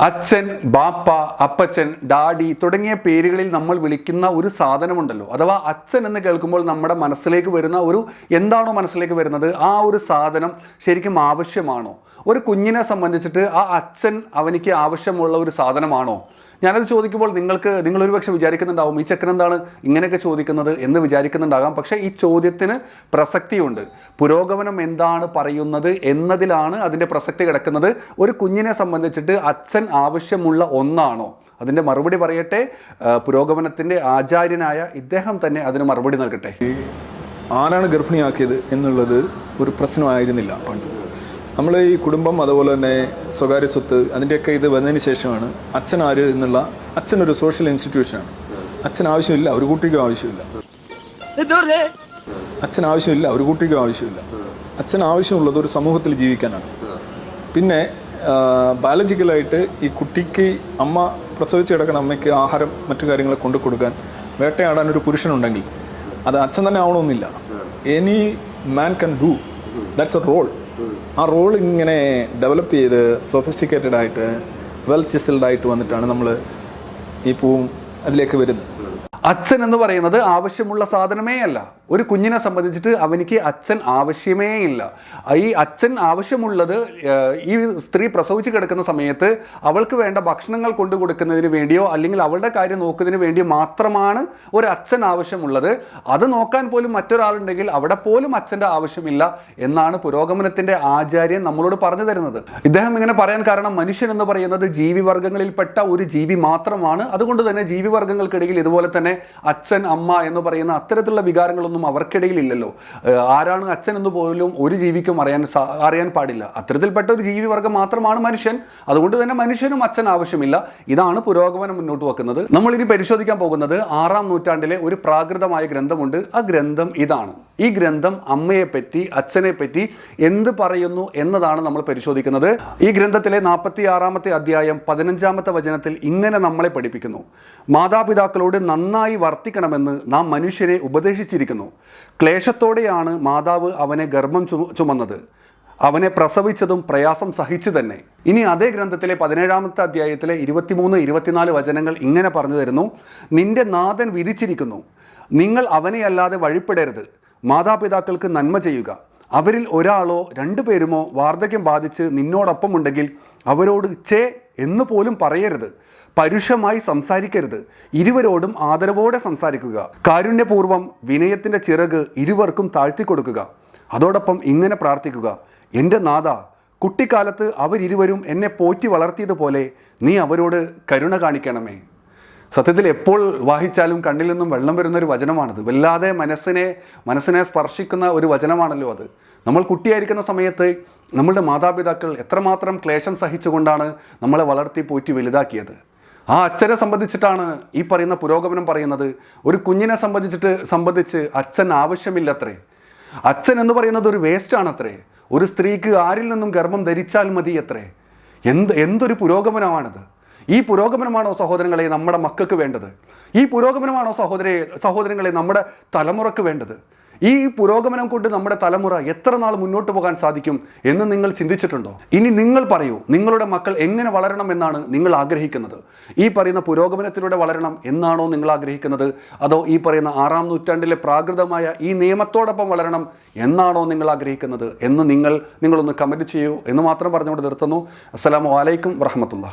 അച്ഛൻ ബാപ്പ അപ്പച്ചൻ ഡാഡി തുടങ്ങിയ പേരുകളിൽ നമ്മൾ വിളിക്കുന്ന ഒരു സാധനമുണ്ടല്ലോ. അഥവാ അച്ഛൻ എന്ന് കേൾക്കുമ്പോൾ നമ്മുടെ മനസ്സിലേക്ക് വരുന്ന ഒരു എന്താണോ മനസ്സിലേക്ക് വരുന്നത് ആ ഒരു സാധനം ശരിക്കും ആവശ്യമാണോ? ഒരു കുഞ്ഞിനെ സംബന്ധിച്ചിട്ട് ആ അച്ഛൻ അവനിക്ക് ആവശ്യമുള്ള ഒരു സാധനമാണോ? ഞാനത് ചോദിക്കുമ്പോൾ നിങ്ങൾക്ക് നിങ്ങൾ ഒരുപക്ഷെ വിചാരിക്കുന്നുണ്ടാവും ഈ ചക്കൻ എന്താണ് ഇങ്ങനെയൊക്കെ ചോദിക്കുന്നത്? എന്ന് വിചാരിക്കുന്നുണ്ടാകാം. പക്ഷേ ഈ ചോദ്യത്തിന് പ്രസക്തിയുണ്ട്. പുരോഗമനം എന്താണ് പറയുന്നത് എന്നതിലാണ് അതിന്റെ പ്രസക്തി കിടക്കുന്നത്. ഒരു കുഞ്ഞിനെ സംബന്ധിച്ചിട്ട് അച്ഛൻ ആവശ്യമുള്ള ഒന്നാണോ? അതിന്റെ മറുപടി പറയട്ടെ. പുരോഗമനത്തിന്റെ ആചാര്യനായ ഇദ്ദേഹം തന്നെ അതിന് മറുപടി നൽകട്ടെ. ആരാണ് ഗർഭിണിയാക്കിയത് എന്നുള്ളത് ഒരു പ്രശ്നമായിരുന്നില്ല പണ്ട്. നമ്മൾ ഈ കുടുംബം അതുപോലെ തന്നെ സ്വകാര്യ സ്വത്ത് അതിന്റെയൊക്കെ ഇത് വന്നതിന് ശേഷമാണ് അച്ഛൻ ആര് എന്നുള്ള അച്ഛൻ ഒരു സോഷ്യൽ ഇൻസ്റ്റിറ്റ്യൂഷനാണ് അച്ഛൻ ആവശ്യമില്ല ഒരു കുട്ടിക്കും ആവശ്യമില്ല. അച്ഛൻ ആവശ്യമില്ല ഒരു കുട്ടിക്കും ആവശ്യമില്ല. അച്ഛൻ ആവശ്യമുള്ളത് ഒരു സമൂഹത്തിൽ ജീവിക്കാനാണ്. പിന്നെ ബയോളജിക്കലായിട്ട് ഈ കുട്ടിക്ക് അമ്മ പ്രസവിച്ച് കിടക്കുന്ന അമ്മയ്ക്ക് ആഹാരം മറ്റു കാര്യങ്ങൾ കൊണ്ടു കൊടുക്കാൻ വേട്ടയാടാൻ ഒരു പുരുഷനുണ്ടെങ്കിൽ അത് അച്ഛൻ തന്നെ ആവണമെന്നില്ല. Any man can do that's a role ആ റോൾ ഇങ്ങനെ ഡെവലപ്പ് ചെയ്ത് സൊഫിസ്റ്റിക്കേറ്റഡ് ആയിട്ട് വെൽ ചിസൽഡ് ആയിട്ട് വന്നിട്ടാണ് നമ്മൾ ഈ പൂവും അതിലേക്ക് വരുന്നത്. അച്ഛൻ എന്ന് പറയുന്നത് ആവശ്യമുള്ള സാധനമേ അല്ല. ഒരു കുഞ്ഞിനെ സംബന്ധിച്ചിട്ട് അവനിക്ക് അച്ഛൻ ആവശ്യമേ ഇല്ല. ഈ അച്ഛൻ ആവശ്യമുള്ളത് ഈ സ്ത്രീ പ്രസവിച്ച് കിടക്കുന്ന സമയത്ത് അവൾക്ക് വേണ്ട ഭക്ഷണങ്ങൾ കൊണ്ടു കൊടുക്കുന്നതിന് വേണ്ടിയോ അല്ലെങ്കിൽ അവളുടെ കാര്യം നോക്കുന്നതിന് വേണ്ടിയോ മാത്രമാണ് ഒരു അച്ഛൻ ആവശ്യമുള്ളത്. അത് നോക്കാൻ പോലും മറ്റൊരാളുണ്ടെങ്കിൽ അവിടെ പോലും അച്ഛന്റെ ആവശ്യമില്ല എന്നാണ് പുരോഗമനത്തിന്റെ ആചാര്യൻ നമ്മളോട് പറഞ്ഞു തരുന്നത്. ഇദ്ദേഹം ഇങ്ങനെ പറയാൻ കാരണം മനുഷ്യൻ എന്ന് പറയുന്നത് ജീവിവർഗങ്ങളിൽപ്പെട്ട ഒരു ജീവി മാത്രമാണ്. അതുകൊണ്ട് തന്നെ ജീവിവർഗങ്ങൾക്കിടയിൽ ഇതുപോലെ തന്നെ അച്ഛൻ അമ്മ എന്ന് പറയുന്ന അത്തരത്തിലുള്ള വികാരങ്ങളൊന്നും അവർക്കിടയിൽ ഇല്ലല്ലോ ആരാണ് അച്ഛൻ എന്ന് പോലും ഒരു ജീവിക്കും അറിയാൻ അറിയാൻ പാടില്ല. അത്തരത്തിൽപ്പെട്ട ഒരു ജീവിവർഗം മാത്രമാണ് മനുഷ്യൻ. അതുകൊണ്ട് തന്നെ മനുഷ്യനും അച്ഛൻ ആവശ്യമില്ല. ഇതാണ് പുരോഗമനം മുന്നോട്ട് വെക്കുന്നത്. നമ്മളിനി പരിശോധിക്കാൻ പോകുന്നത് ആറാം നൂറ്റാണ്ടിലെ ഒരു പ്രാകൃതമായ ഗ്രന്ഥമുണ്ട്. ആ ഗ്രന്ഥം ഇതാണ്. ഈ ഗ്രന്ഥം അമ്മയെപ്പറ്റി അച്ഛനെ പറ്റി എന്ത് പറയുന്നു എന്നതാണ് നമ്മൾ പരിശോധിക്കുന്നത്. ഈ ഗ്രന്ഥത്തിലെ നാൽപ്പത്തി ആറാമത്തെ അധ്യായം പതിനഞ്ചാമത്തെ വചനത്തിൽ ഇങ്ങനെ നമ്മളെ പഠിപ്പിക്കുന്നു. മാതാപിതാക്കളോട് നന്നായി വർത്തിക്കണമെന്ന് നാം മനുഷ്യരെ ഉപദേശിച്ചിരിക്കുന്നു. ക്ലേശത്തോടെയാണ് മാതാവ് അവനെ ഗർഭം ചുമന്നത്. അവനെ പ്രസവിച്ചതും പ്രയാസം സഹിച്ചു തന്നെ. ഇനി അതേ ഗ്രന്ഥത്തിലെ പതിനേഴാമത്തെ അധ്യായത്തിലെ ഇരുപത്തിമൂന്ന് ഇരുപത്തിനാല് വചനങ്ങൾ ഇങ്ങനെ പറഞ്ഞു തരുന്നു. നിന്റെ നാഥൻ വിധിച്ചിരിക്കുന്നു. നിങ്ങൾ അവനെയല്ലാതെ വഴിപ്പെടരുത്. മാതാപിതാക്കൾക്ക് നന്മ ചെയ്യുക. അവരിൽ ഒരാളോ രണ്ടു പേരുമോ വാർദ്ധക്യം ബാധിച്ച് നിന്നോടൊപ്പം ഉണ്ടെങ്കിൽ അവരോട് ചേ എന്ന് പോലും പറയരുത്. പരുഷമായി സംസാരിക്കരുത്. ഇരുവരോടും ആദരവോടെ സംസാരിക്കുക. കാരുണ്യപൂർവം വിനയത്തിന്റെ ചിറക് ഇരുവർക്കും താഴ്ത്തിക്കൊടുക്കുക അതോടൊപ്പം ഇങ്ങനെ പ്രാർത്ഥിക്കുക. എന്റെ നാഥ കുട്ടിക്കാലത്ത് അവരിരുവരും എന്നെ പോറ്റി വളർത്തിയതുപോലെ നീ അവരോട് കരുണ കാണിക്കണമേ. സത്യത്തിൽ എപ്പോൾ വായിച്ചാലും കണ്ണിൽ നിന്നും വെള്ളം വരുന്ന ഒരു വചനമാണത്. വല്ലാതെ മനസ്സിനെ മനസ്സിനെ സ്പർശിക്കുന്ന ഒരു വചനമാണല്ലോ അത്. നമ്മൾ കുട്ടിയായിരിക്കുന്ന സമയത്ത് നമ്മളുടെ മാതാപിതാക്കൾ എത്രമാത്രം ക്ലേശം സഹിച്ചുകൊണ്ടാണ് നമ്മളെ വളർത്തി പോറ്റി വലുതാക്കിയത്. ആ അച്ഛനെ സംബന്ധിച്ചിട്ടാണ് ഈ പറയുന്ന പുരോഗമനം പറയുന്നത്. ഒരു കുഞ്ഞിനെ സംബന്ധിച്ചിട്ട് സംബന്ധിച്ച് അച്ഛൻ ആവശ്യമില്ലത്രേ. അച്ഛൻ എന്ന് പറയുന്നത് ഒരു വേസ്റ്റ് ആണത്രേ ഒരു സ്ത്രീക്ക് ആരിൽ നിന്നും ഗർഭം ധരിച്ചാൽ മതി അത്രേ എന്ത് എന്തൊരു പുരോഗമനമാണിത്. ഈ പുരോഗമനമാണോ സഹോദരങ്ങളെ നമ്മുടെ മക്കൾക്ക് വേണ്ടത്? ഈ പുരോഗമനമാണോ സഹോദര സഹോദരങ്ങളെ നമ്മുടെ തലമുറയ്ക്ക് വേണ്ടത്? ഈ പുരോഗമനം കൊണ്ട് നമ്മുടെ തലമുറ എത്ര നാൾ മുന്നോട്ട് പോകാൻ സാധിക്കും എന്ന് നിങ്ങൾ ചിന്തിച്ചിട്ടുണ്ടോ? ഇനി നിങ്ങൾ പറയൂ നിങ്ങളുടെ മക്കൾ എങ്ങനെ വളരണം എന്നാണ് നിങ്ങൾ ആഗ്രഹിക്കുന്നത്? ഈ പറയുന്ന പുരോഗമനത്തിലൂടെ വളരണം എന്നാണോ നിങ്ങൾ ആഗ്രഹിക്കുന്നത്? അതോ ഈ പറയുന്ന ആറാം നൂറ്റാണ്ടിലെ പ്രാകൃതമായ ഈ നിയമത്തോടൊപ്പം വളരണം എന്നാണോ നിങ്ങൾ ആഗ്രഹിക്കുന്നത് എന്ന് നിങ്ങൾ നിങ്ങളൊന്ന് കമന്റ് ചെയ്യൂ എന്ന് മാത്രം പറഞ്ഞുകൊണ്ട് നിർത്തുന്നു. അസ്സാം വലൈക്കും വറഹമത്തുള്ള